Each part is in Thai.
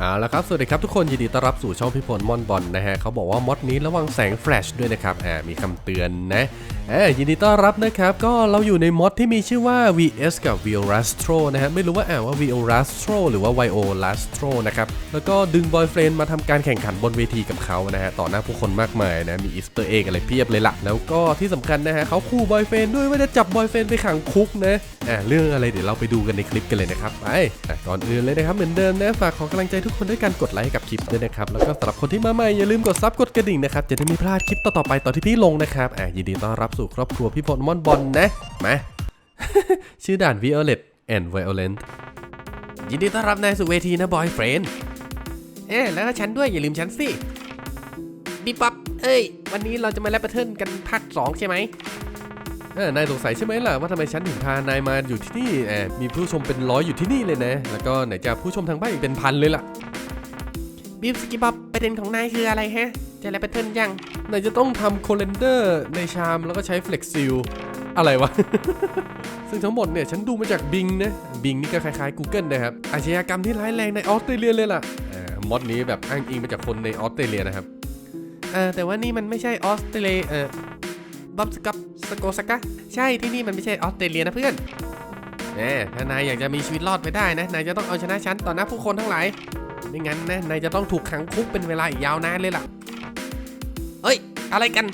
เอาละครับ สวัสดีครับทุกคนยินดีต้อนรับสู่ช่องพี่พลมอนบอลนะฮะเขาบอกว่ามอดนี้ระวังแสงแฟลชด้วยนะครับอ่ามีคำเตือนนะ อ่ายินดีต้อนรับนะครับ ก็เราอยู่ในมอดที่มีชื่อว่า VS กับ Vio Rastro นะฮะ ไม่รู้ว่าอ่านว่า Vio Rastro หรือว่า Vio Rastro นะครับ แล้วก็ดึงบอยเฟรนมาทำการแข่งขันบนเวทีกับเขานะฮะ ต่อหน้าผู้คนมากมายนะ มีอีสเตอร์เอ็กอะไรเพียบเลยล่ะ แล้วก็ที่สำคัญนะฮะเขาคู่บอยเฟรนด้วยว่าจะจับบอยเฟรนไปขังคุกนะอ่าเรื่องอะไรเดี๋ยวเราไปดูกันในคลิปกันเลยนะครับ ไปก่อนอื่นเลยนะครับเหมือนเดิมนะฝากขอกำลังใจทุกคนด้วยการกดไลค์กับคลิปด้วยนะครับ แล้วก็สำหรับคนที่มาใหม่อย่าลืมกดซับกดกระดิ่งนะครับจะได้ไม่พลาดคลิปต่อๆไปตอนที่พี่ลงนะครับอะยินดีต้อนรับสู่ครอบครัวพี่พลมอนบอลนะมาชื่อด่าน Violet and Violent ยินดีต้อนรับนายสู่เวทีนะบอยเฟรนเอ๊แล้วก็ฉันด้วยอย่าลืมฉันสิบีป๊อปเอ้ย วันนี้เราจะมาแรปเปอร์เทิลกันภาคสองใช่ไหมเออนายสงสัยใช่ไหมล่ะว่าทำไมฉันถึงพานายมาอยู่ที่นี่แอบมีผู้ชมเป็นร้อยอยู่ที่นี่เลยนะ แล้วก็ไหนจะผู้ชมทางบ้านอีกเป็นพันเลยล่ะบีฟสกิบบ๊อบประเด็นของนายคืออะไรฮะ จะอะไรไปเทิร์นยังนายจะต้องทำโคเลนเดอร์ในชามแล้วก็ใช้เฟล็กซิลอะไรวะ ซึ่งทั้งหมดเนี่ย ฉันดูมาจากบิงนะบิงนี่ก็คล้ายๆ Google นะครับ อาชญากรรมที่ร้ายแรงในออสเตรเลียเลยล่ะอ่ามอดนี้แบบอ้างอิงมาจากคนในออสเตรเลียนะครับเออแต่ว่านี่มันไม่ใช่ออสเตรเลียเออบ๊อบสกับสโกสกะใช่ที่นี่มันไม่ใช่ออสเตรเลียนะเพื่อนแหมถ้านายอยากจะมีชีวิตรอดไปได้นะนายจะต้องเอาชนะฉันต่อหน้าผู้คนทั้งหลายไม่งั้นนะนายจะต้องถูกขังคุกเป็นเวลาอีกยาวนานเลยล่ะ เฮ้ย อะไรกัน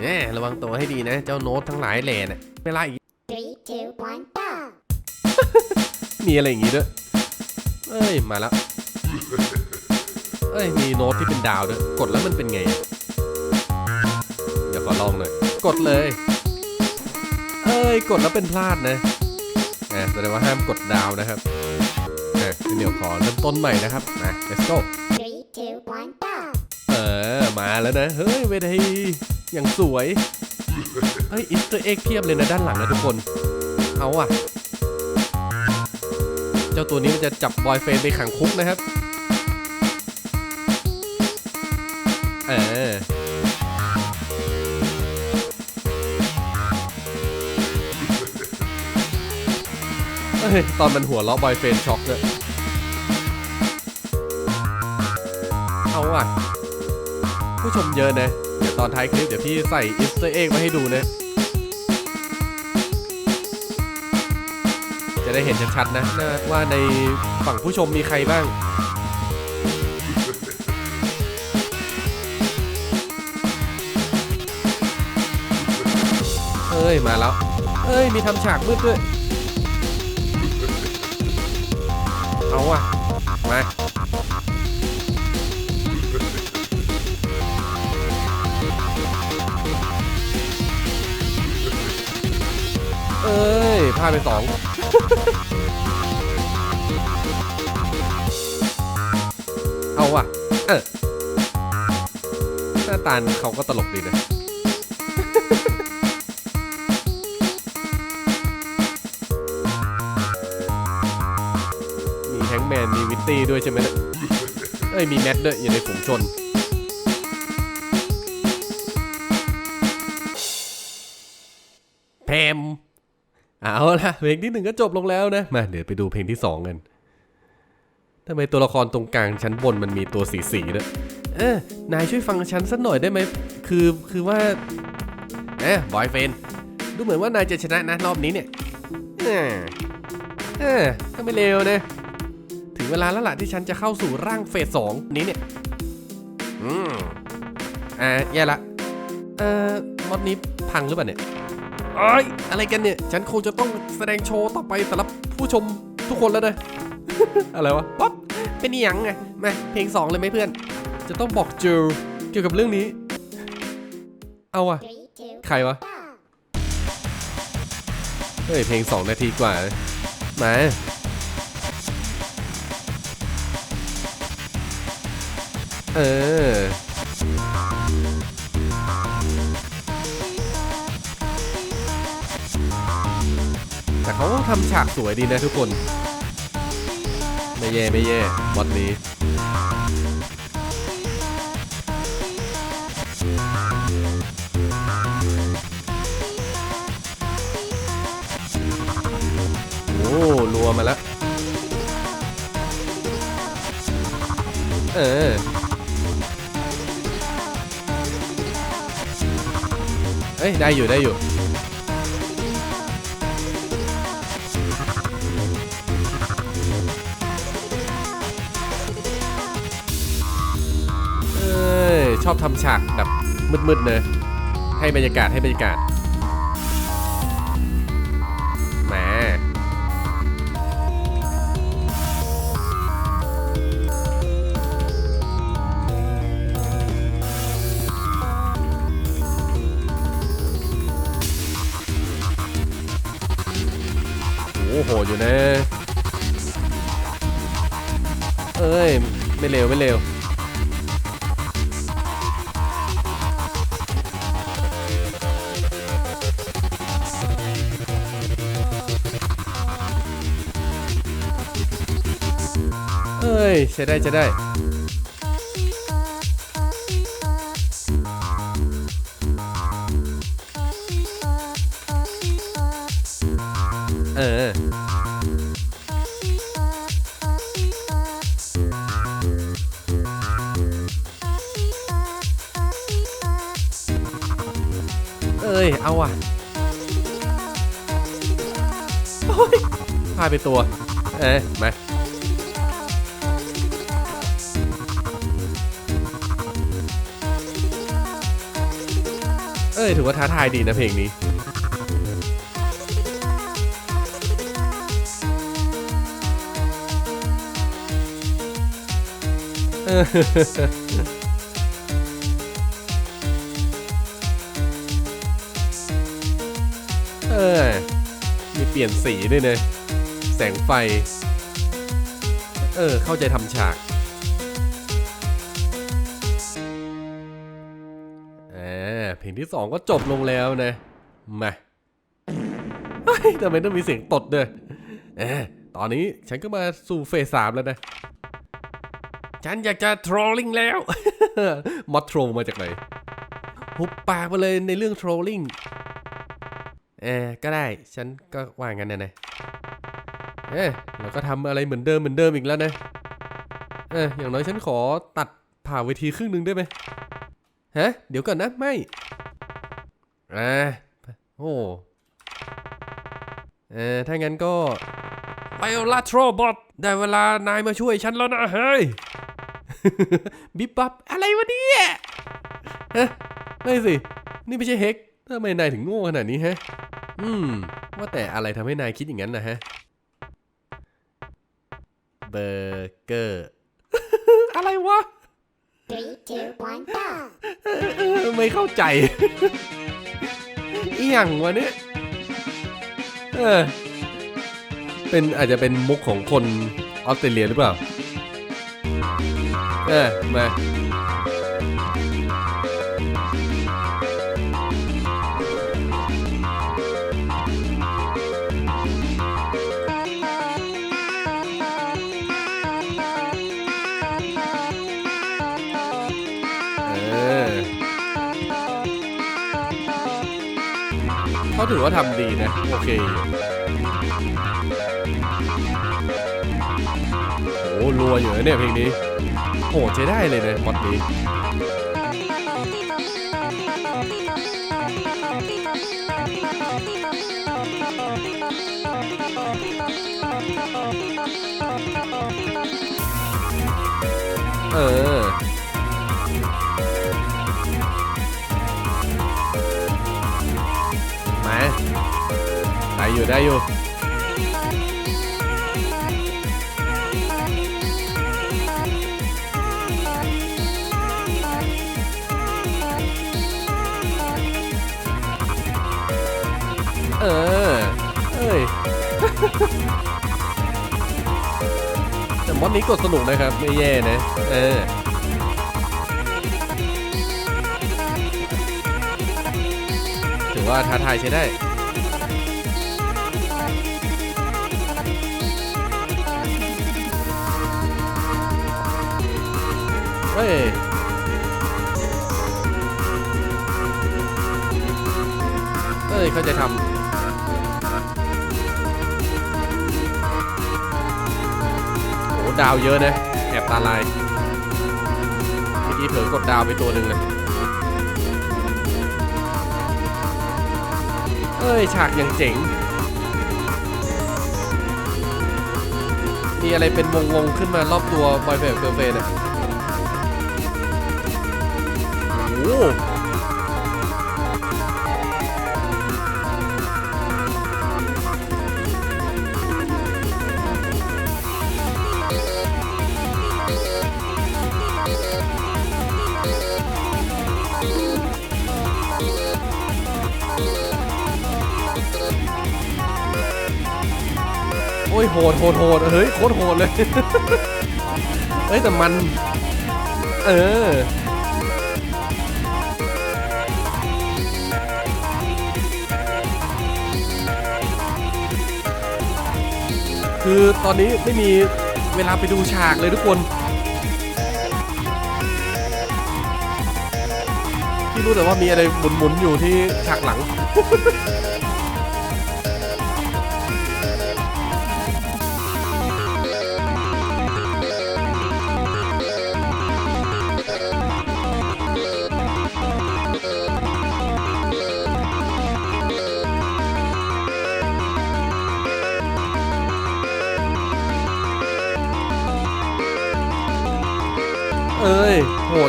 แหมระวังตัวให้ดีนะ เจ้าโน้ตทั้งหลายแหล่น่ะเวลาอีก Three, two, one, go! มีอะไรอย่างงี้ด้วยเอ้ย มาแล้ว เอ้ย มีโน้ตที่เป็นดาวด้วย กดแล้วมันเป็นไงอะเดี๋ยวขอลองหน่อย กดเลย เอ้ย กดแล้วเป็นพลาดนะอ่าแสดงว่าห้ามกดดาวนะครับอะเดี๋ยวขอเริ่มต้นใหม่นะครับมา let's go มาแล้วนะ เฮ้ยเวทีอย่างสวย เฮ้ยอิสเตอร์เอ็กเพียบเลยนะด้านหลังนะทุกคน เอาอะเจ้าตัวนี้มันจะจับบอยเฟนไปขังคุกนะครับ เออตอนมันหัวเราะบอยเฟนช็อกเลยเอาอะ ผู้ชมเยอะนะ เดี๋ยวตอนท้ายคลิปเดี๋ยวพี่ใส่อิสเตอร์เอ็กมาให้ดูนะ จะได้เห็นชัดๆนะนะว่าในฝั่งผู้ชมมีใครบ้างเอ้ย มาแล้ว เอ้ย มีทำฉากมืดด้วย เอาอะ อ้ยพลาดไปสองเอาว่ะ เออหน้าตาเขาก็ตลกดีนะมีแฮงแมน มีวิตตี้ด้วยใช่ไหมเนี่ยเอ้ย มีแมทด้วยอยู่ในฝูงชนแพม เอาละเพลงที่หนึ่งก็จบลงแล้วนะมาเดี๋ยวไปดูเพลงที่สองกันทำไมตัวละครตรงกลางชั้นบนมันมีตัวสีสีด้วยเออนายช่วยฟังฉันสักหน่อยได้ไหมคือคือว่าเอ๊บอยเฟนดูเหมือนว่านายจะชนะนะรอบนี้เนี่ยเออเออก็ไม่เลวนะถึงเวลาแล้วล่ะที่ฉันจะเข้าสู่ร่างเฟสสองนี้เนี่ยอืมอ่าแย่ละเอ่อมอดนี้พังหรือเปล่าเนี่ย เอ้ยอะไรกันเนี่ย ฉันคงจะต้องแสดงโชว์ต่อไปสำหรับผู้ชมทุกคนแล้วนะ อะไรวะป๊อปเป็นอหยังไงมาเพลงสองเลยไหมเพื่อน จะต้องบอกเจอเกี่ยวกับเรื่องนี้ เอาอะ Three, two, ใครวะ go! เฮ้ย เพลงสองนาทีกว่านะมาเออ แต่เขาทำฉากสวยดีนะทุกคน ไม่แย่ไม่แย่บอทนี้โอ้รัวมาแล้ว เออเอ้ย ได้อยู่ได้อยู่ อ้ยชอบทำฉากแบบมืดๆเนยให้บรรยากาศให้บรรยากาศแหมโอ้โหอยู่นะ เอ้ย ไม่เร็ว ไม่เร็ว ใช้ได้ใช้ได้ เออ เอ้ย เอาว่ะโอ้ยพาไปตัว เอ้ยมา ถือว่าท้าทายดีนะเพลงนี้เออมีเปลี่ยนสีด้วยเนะแสงไฟ เออ เข้าใจทำฉาก ที่สองก็จบลงแล้วนะมาทำไมต้องมีเสียงตดด้วยเออตอนนี้ฉันก็มาสู่เฟสสามแล้วนะ ฉันอยากจะ trolling แล้ว มอดโทรมาจากไหนหุบปากไปเลยในเรื่อง trolling เออก็ได้ ฉันก็ว่างั้นนะนะเออเราก็ทำอะไรเหมือนเดิมเหมือนเดิมอีกแล้วนะ เอออย่างน้อยฉันขอตัดผ่าเวทีครึ่งหนึ่งได้ไหมฮะ เดี๋ยวก่อนนะ ไม่ อ่าโอ้เออถ้างั้นก็ไบโอลาโทรบอทได้เวลานายมาช่วยฉันแล้วนะเฮ้ยบิบบับอะไรวะเนี่ยฮะไม่สิ นี่ไม่ใช่เฮกทำไมนายถึงโง่ขนาดนี้ฮะ อืม ว่าแต่อะไรทำให้นายคิดอย่างนั้นนะฮะ เบอร์เกอร์ อะไรวะ Three, two, one, go. เออไม่เข้าใจ อีหยังวะเนี่ยเออเป็นอาจจะเป็นมุกของคนออสเตรเลียหรือเปล่า เออมา เขาถือว่าทำดีนะ โอเคโอ้รัวอยู่นะเนี่ยเพลงนี้โหใช้ได้เลยนะมอดนี้เออ อยู่ได้อยู่เออ เอ้ย แต่มอดนี้กดสนุกนะครับ ไม่แย่นะ เออ ถือว่าท้าทายใช้ได้ เฮ้ยเอ้ยเขาจะทำโอ้ดาวเยอะนะแอบตาลายเมื่อกี้เผลอกดดาวไปตัวหนึ่งเลยเอ้ย ฉากยังเจ๋ง มีอะไรเป็นวง ๆ ขึ้นมารอบตัวบอยเฟรเกอร์เฟนอะ โอ้ยโหดโหดโหดเฮ้ยโคตรโหดเลย เฮ้ยแต่มัน เออ คือตอนนี้ไม่มีเวลาไปดูฉากเลยทุกคน ที่รู้แต่ว่ามีอะไรหมุนๆอยู่ที่ฉากหลัง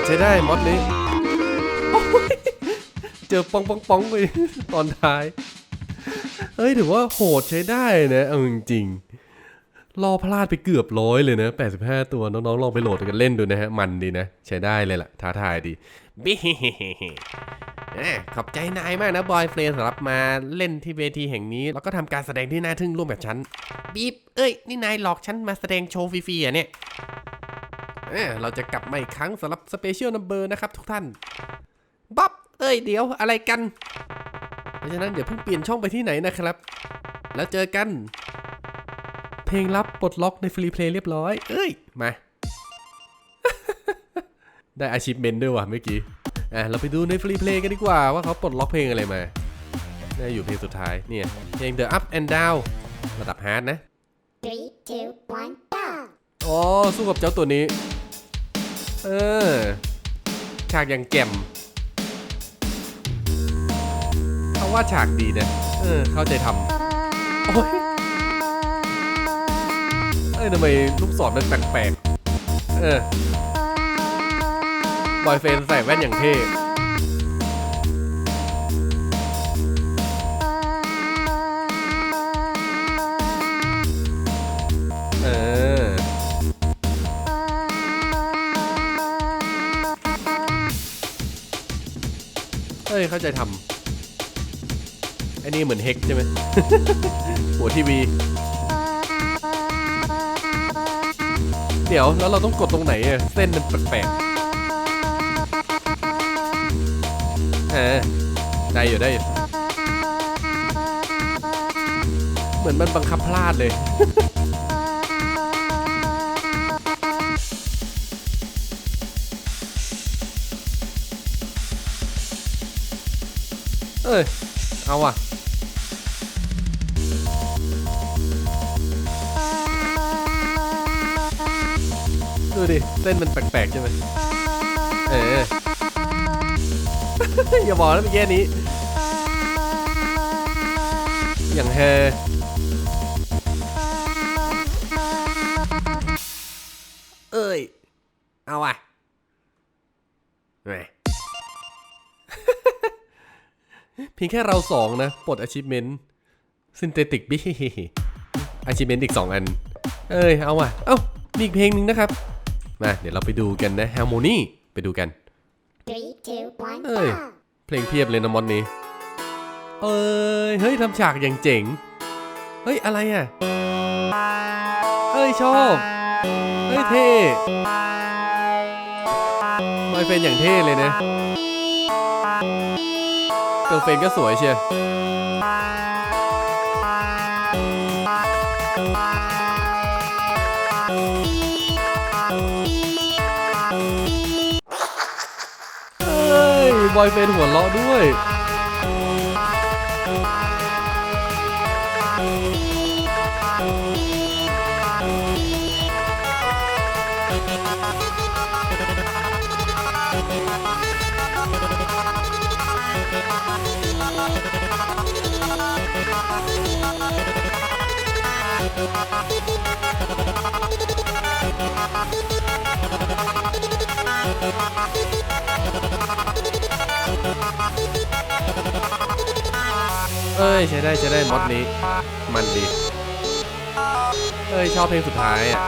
ดใช้ได้มอดนี้โอ้ยเจอปองปองปองไปตอนท้าย เฮ้ยถือว่าโหดใช้ได้นะเอาจริงๆรอพลาดไปเกือบร้อยเลยนะ 85 ตัวน้องๆลองไปโหลดกันเล่นดูนะฮะ มันดีนะ ใช้ได้เลยล่ะ ท้าทายดีบิ๊แหมขอบใจนายมากนะบอยเฟรนสำหรับมาเล่นที่เวทีแห่งนี้ แล้วก็ทำการแสดงที่น่าทึ่งร่วมกับฉันบีบเอ้ย นี่นายหลอกฉันมาแสดงโชว์ฟรีๆอะเนี่ย เอ้ยเราจะกลับมาอีกครั้งสำหรับสเปเชียลนัมเบอร์นะครับทุกท่านบ๊อบเอ้ยเดี๋ยวอะไรกัน เพราะฉะนั้นอย่าเพิ่งเปลี่ยนช่องไปที่ไหนนะครับ แล้วเจอกัน เพลงลับปลดล็อกในฟรีเพลย์เรียบร้อย เอ้ย มา ได้อาชีพเมนด้วยว่ะเมื่อกี้ อะ เราไปดูในฟรีเพลย์กันดีกว่าว่าเขาปลดล็อกเพลงอะไรมาได้อยู่เพลงสุดท้ายเนี่ยเพลง The Up and Down ระดับฮาร์ดนะ Three, two, one, go. อ๋อสู้กับเจ้าตัวนี้ เออ ฉากอย่างแก่มเขาว่าฉากดีนะ เออ เข้าใจทำโอ้ยเอ้ยทำไมลูกศรมันแปลกๆ เออบอยเฟนใส่แว่นอย่างเท่ เฮ้ยเข้าใจทำไอ้นี่เหมือนเฮกใช่ไหม หัวทีวี เดี๋ยวแล้วเราต้องกดตรงไหนอะเส้นมันแปลกๆเออได้อยู่ได้อยู่เหมือนมันบังคับพลาดเลย เอ้ย เอาอะดูดิ เส้นมันแปลกๆใช่ไหมเออ อย่าบอกนะเมื่อกี้นี้ อย่างเฮ พียงแค่เราสองนะปลด achievement synthetic b ี achievement อีก 2 อัน เอ้ย เอาว่ะ เอ้ามีอีกเพลงหนึ่งนะครับ มา เดี๋ยวเราไปดูกันนะ Harmony ไปดูกัน Three, two, one, Ơi. go. เพลงเพียบเลยนะมอนนี้เอ้ย เฮ้ยทำฉากอย่างเจ๋ง เฮ้ย อะไรอะเฮ้ย ชอบ เฮ้ย เท่ไมเฟนอย่างเท่เลยนะ เติมเฟนก็สวยเชียวเฮ้ยบอยเฟนหัวเราะด้วย เอ้ยใช้ได้ใช้ได้มดนี้ มันดี เอ้ยชอบเพลงสุดท้ายอะ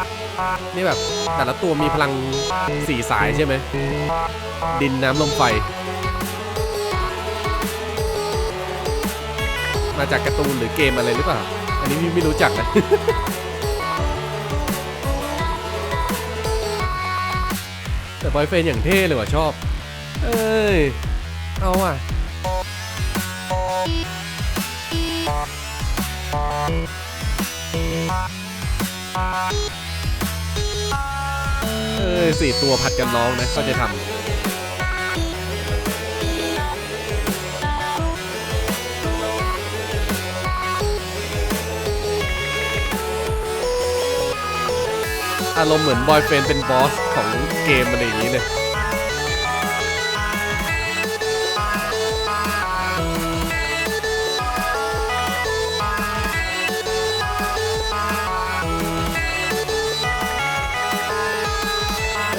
นี่แบบแต่ละตัวมีพลังสี่สายใช่ไหม ดินน้ำลมไฟ มาจากการ์ตูนหรือเกมอะไรหรือเปล่า อันนี้พี่ไม่รู้จักนะแต่บอยเฟนอย่างเท่เลยว่ะชอบ เอ้ย เอาอะ เอ้ยสี่ตัวผัดกันร้องนะ ก็จะทำ อารมณ์เหมือนบอยเฟนเป็นบอสของเกมอะไรอย่างนี้เลย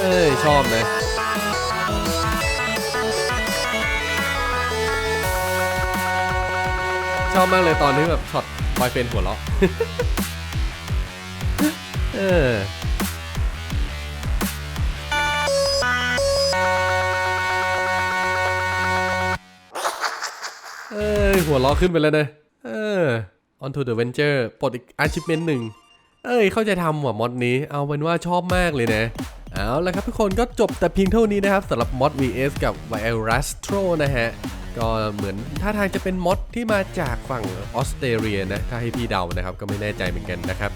เอ้ย ชอบเลยชอบมากเลยตอนที่แบบช็อตบอยเฟนหัวเราะ เออ หัวล้อขึ้นไปแล้วนะเออ on to the venture ปลดอีก achievement หนึ่งเอ้ย เข้าใจทำว่ะมอดนี้ เอาเป็นว่าชอบมากเลยนะ เอาละครับทุกคนก็จบแต่เพียงเท่านี้นะครับสำหรับมอด vs กับ Virastro นะฮะ ก็เหมือนท่าทางจะเป็นมดที่มาจากฝั่งออสเตรเลียนะ ถ้าให้พี่เดานะครับ ก็ไม่แน่ใจเหมือนกันนะครับ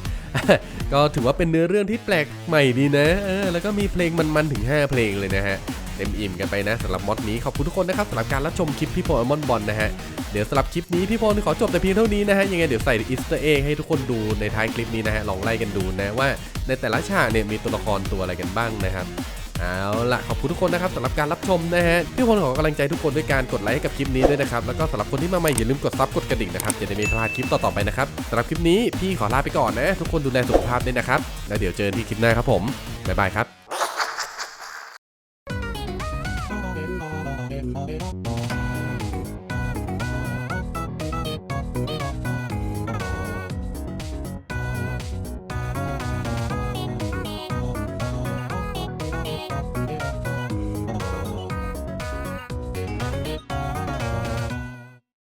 ก็ถือว่าเป็นเนื้อเรื่องที่แปลกใหม่ดีนะเออแล้วก็มีเพลงมันๆถึง 5 เพลงเลยนะฮะ เต็มอิ่มกันไปนะสำหรับมอดนี้ ขอบคุณทุกคนนะครับสำหรับการรับชมคลิปพี่โปเมอนบอลนะฮะ เดี๋ยวสำหรับคลิปนี้พี่พลขอจบแต่เพียงเท่านี้นะฮะ ยังไงเดี๋ยวใส่อีสเตอร์เอให้ทุกคนดูในท้ายคลิปนี้นะฮะ ลองไล่กันดูนะว่า ในแต่ละฉากเนี่ยมีตัวละครตัวอะไรกันบ้างนะครับ เอาละขอบคุณทุกคนนะครับสำหรับการรับชมนะฮะพี่พลขอกำลังใจทุกคนด้วยการกดไลค์ให้กับคลิปนี้ด้วยนะครับแล้วก็สำหรับคนที่มาใหม่อย่าลืมกดซับกดกระดิ่งนะครับจะได้ไม่พลาดคลิปต่อๆไปนะครับสำหรับคลิปนี้พี่ขอลาไปก่อนนะ ทุกคนดูแลสุขภาพด้วยนะครับแล้วเดี๋ยวเจอกันที่คลิปหน้าครับผมบ๊ายบายครับ